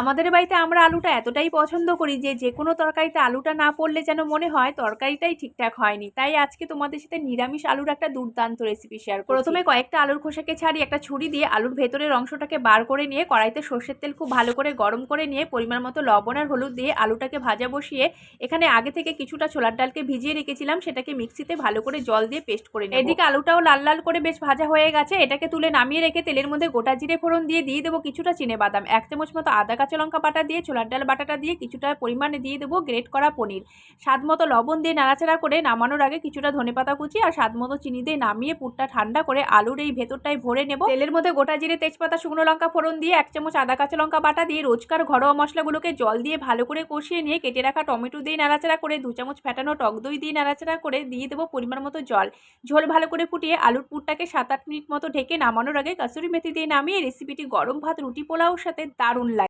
আমাদের বাড়িতে আমরা আলুটা এতটাই পছন্দ করি যে যে কোনো তরকারিতে আলুটা না পড়লে যেন মনে হয় তরকারিটাই ঠিকঠাক হয়নি। তাই আজকে তোমাদের সাথে নিরামিষ আলুর একটা দুর্দান্ত রেসিপি শেয়ার প্রথমে কয়েকটা আলুর খোসাকে ছাড়িয়ে একটা ছুরি দিয়ে আলুর ভেতরের অংশটাকে বার করে নিয়ে কড়াইতে সর্ষের তেল খুব ভালো করে গরম করে নিয়ে পরিমাণ মতো লবণ আর হলুদ দিয়ে আলুটাকে ভাজা বসিয়ে এখানে আগে থেকে কিছুটা ছোলার ডালকে ভিজিয়ে রেখেছিলাম, সেটাকে মিক্সিতে ভালো করে জল দিয়ে পেস্ট করে নেব। এদিকে আলুটাও লাল লাল করে বেশ ভাজা হয়ে গেছে। এটাকে তুলে নামিয়ে রেখে তেলের মধ্যে গোটা জিরে ফোড়ন দিয়ে দিয়ে দেবো কিছুটা চিনে বাদাম, এক চামচ মতো আদা কাঁচা লঙ্কা বাটা দিয়ে, ছোলার ডাল বাটাটা দিয়ে কিছুটা পরিমাণে দিয়ে দেবো গ্রেট করা পনির। স্বাদ মতো লবণ দিয়ে নাড়াচাড়া করে নামানোর আগে কিছুটা ধনেপাতা কুচি আর স্বাদ মতো চিনি দিয়ে নামিয়ে পুরটা ঠান্ডা করে আলুর এই ভেতরটায় ভরে নেব। তেলের মধ্যে গোটা জিরে, তেজপাতা, শুকনো লঙ্কা ফোড়ন দিয়ে এক চামচ আদা কাঁচা লঙ্কা বাটা দিয়ে রোজকার ঘরোয়া মশলাগুলোকে জল দিয়ে ভালো করে কষিয়ে নিয়ে কেটে রাখা টমেটো দিয়ে নাড়াচাড়া করে দু চামচ ফেটানো টক দই দিয়ে নাড়াচাড়া করে দিয়ে দেবো পরিমাণ মতো জল। ঝোল ভালো করে ফুটিয়ে আলুর পুরটাকে সাত আট মিনিট মতো ঢেকে নামানোর আগে কাসুরি মেথি দিয়ে নামিয়ে রেসিপিটি গরম ভাত, রুটি পোলাওর সাথে দারুণ লাগে।